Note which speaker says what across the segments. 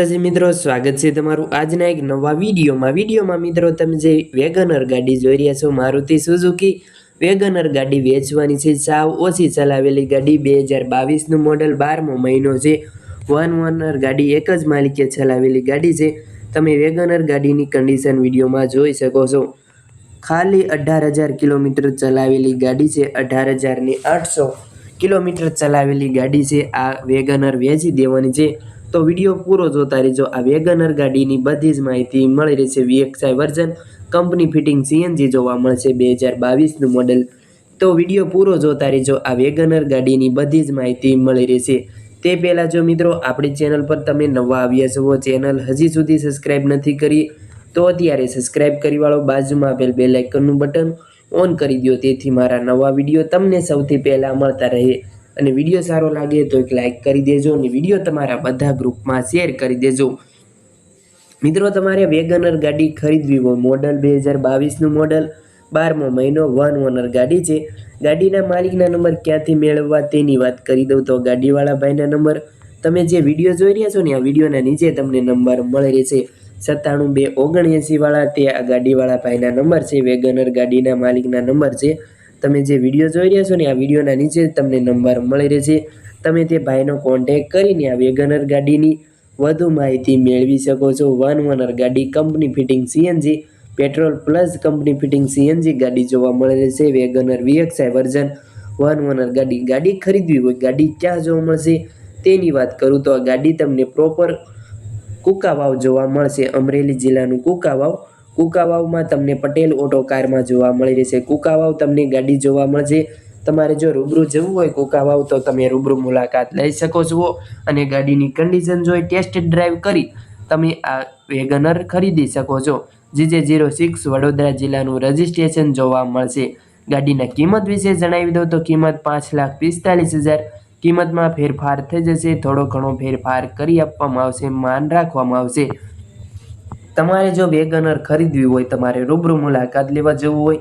Speaker 1: જી મિત્રો, સ્વાગત છે તમારું આજના એક નવા વિડીયોમાં. વિડીયોમાં મિત્રો, તમે જે વેગનર ગાડી જોઈ રહ્યા છો, મારુતિ સુઝુકી, વેગનર ગાડી વેચવાની છે. સાવ ઓછી ચલાવેલી ગાડી બે હજાર બાવીસનું મોડલ બારમો મહિનો છે. વન વનર ગાડી એક જ માલિકે ચલાવેલી ગાડી છે. તમે વેગનર ગાડીની કન્ડિશન વિડીયોમાં જોઈ શકો છો. ખાલી અઢાર હજાર કિલોમીટર ચલાવેલી ગાડી છે. અઢાર હજારની આઠસો કિલોમીટર ચલાવેલી ગાડી છે. આ વેગનર વેચી દેવાની છે. તો વીડિયો પૂરો જોતા રહેજો. આ વેગનર ગાડીની બધી જ માહિતી મળી રહેશે VXI version company fitting CNG જોવા મળશે બે હજાર બાવીસનું મોડેલ તો વીડિયો પૂરો જોતા રહેજો. આ વેગનર ગાડીની બધી જ માહિતી મળી રહેશે. તે પહેલાં જો મિત્રો, આપણી ચેનલ પર તમે નવા આવ્યા છો ચેનલ હજી સુધી સબસ્ક્રાઈબ નથી કરી, તો અત્યારે સબસ્ક્રાઈબ કરી વાળો બાજુમાં આપેલ બે લાઇકનનું બટન ઓન કરી દો તેથી મારા નવા વીડિયો તમને સૌથી પહેલાં મળતા રહે. અને વીડિયો સારો લાગે તો એક લાઇક કરી દેજો અને વીડિયો તમારા બધા ગ્રુપમાં શેર કરી દેજો. મિત્રો, તમારે વેગનર ગાડી ખરીદવી હોય મોડલ બે હજાર બાવીસનું મોડલ બારમો મહિનો વન ઓનર ગાડી છે. ગાડીના માલિકના નંબર ક્યાંથી મેળવવા તેની વાત કરી દઉં તો ગાડીવાળા ભાઈના નંબર તમે જે વીડિયો જોઈ રહ્યા છો ને, આ વિડીયોના નીચે તમને નંબર મળી રહેશે. સત્તાણું બે ઓગણએંસીવાળા તે આ ગાડીવાળા ભાઈના નંબર છે, વેગનર ગાડીના માલિકના નંબર છે. તમે જે વીડિયો જોઈ રહ્યા છો ને, આ વિડીયોના નીચે તમને નંબર મળી રહેશે. તમે તે ભાઈનો કોન્ટેક કરીને આ વેગનર ગાડીની વધુ માહિતી મેળવી શકો છો. વન વનર ગાડી company fitting CNG, petrol plus company fitting CNG ગાડી જોવા મળે છે WagonR VXI version one owner ગાડી ગાડી ખરીદવી હોય, ગાડી ક્યાં જોવા મળશે? તેની વાત કરું તો આ ગાડી તમને પ્રોપર કુકાવાવ જોવા મળશે. અમરેલી જિલ્લાનું કુકાવાવ કુકાવાવમાં તમને પટેલ ઓટો કારમાં જોવા મળી રહેશે. કુકાવાવ તમને ગાડી જોવા મળશે. તમારે જો રૂબરૂ જવું હોય કુકાવાવ, તો તમે રૂબરૂ મુલાકાત લઈ શકો છો અને ગાડીની કન્ડિશન જોઈ ટેસ્ટ ડ્રાઈવ કરી તમે આ વેગનર ખરીદી શકો છો. જીજે જીરો સિક્સ વડોદરા જિલ્લાનું રજિસ્ટ્રેશન જોવા મળશે. ગાડીના કિંમત વિશે જણાવી દઉં તો કિંમત પાંચ લાખ પિસ્તાલીસ હજાર. કિંમતમાં ફેરફાર થઈ જશે. થોડો ઘણો ફેરફાર કરી આપવામાં આવશે, માન રાખવામાં આવશે. તમારે જો વેગનર ખરીદવી હોય, તમારે રૂબરૂ મુલાકાત લેવા જવું હોય,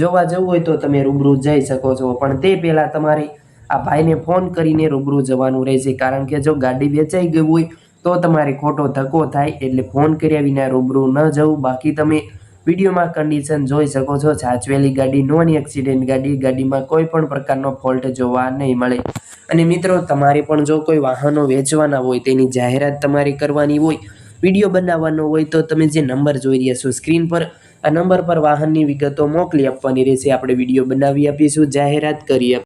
Speaker 1: જોવા જવું હોય તો તમે રૂબરૂ જઈ શકો છો. પણ તે પહેલાં તમારે આ ભાઈને ફોન કરીને રૂબરૂ જવાનું રહેશે. કારણ કે જો ગાડી વેચાઈ ગઈ હોય, તો તમારે ખોટો ધક્કો થાય. એટલે ફોન કર્યા વિના રૂબરૂ ન જવું. બાકી તમે વિડીયોમાં કન્ડિશન જોઈ શકો છો. સાચવેલી ગાડી નોન એક્સિડન્ટ ગાડી, ગાડીમાં કોઈ પણ પ્રકારનો ફોલ્ટ જોવા નહીં મળે. અને મિત્રો, તમારે પણ જો કોઈ વાહનો વેચવાના હોય, તેની જાહેરાત તમારે કરવાની હોય વીડિયો બનાવવાનો હોય તો તમે જે નંબર જોઈ રહ્યા છો સ્ક્રીન પર, આ નંબર પર વાહનની વિગતો મોકલી આપવાની રહેશે. આપણે વીડિયો બનાવી આપીશું. જાહેરાત કરી